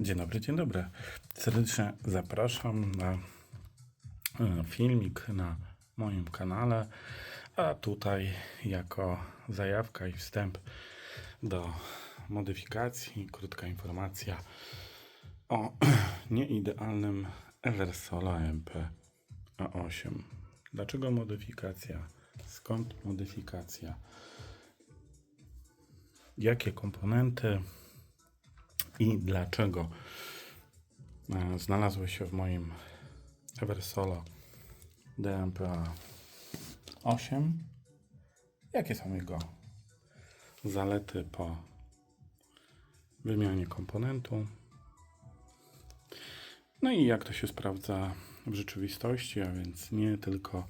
Dzień dobry, dzień dobry. Serdecznie zapraszam na e, filmik na moim kanale, a tutaj jako zajawka i wstęp do modyfikacji, krótka informacja o nieidealnym Eversola MP A8. Dlaczego modyfikacja? Skąd modyfikacja? Jakie komponenty i dlaczego e, znalazły się w moim Eversolo DMPA 8? Jakie są jego zalety po wymianie komponentu? No i jak to się sprawdza w rzeczywistości, a więc nie tylko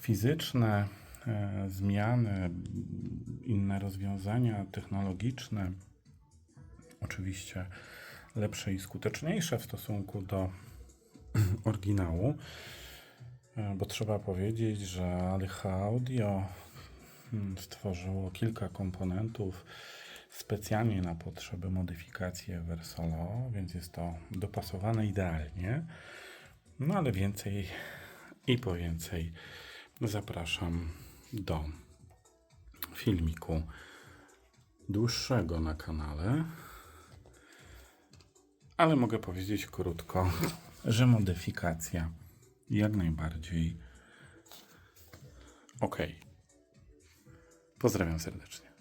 fizyczne e, zmiany, inne rozwiązania technologiczne, oczywiście lepsze i skuteczniejsze w stosunku do oryginału, E, bo trzeba powiedzieć, że Alcha Audio mm, stworzyło kilka komponentów specjalnie na potrzeby modyfikacji Eversolo, więc jest to dopasowane idealnie. No ale więcej i po więcej zapraszam do filmiku dłuższego na kanale. Ale mogę powiedzieć krótko, że modyfikacja jak najbardziej ok. Pozdrawiam serdecznie.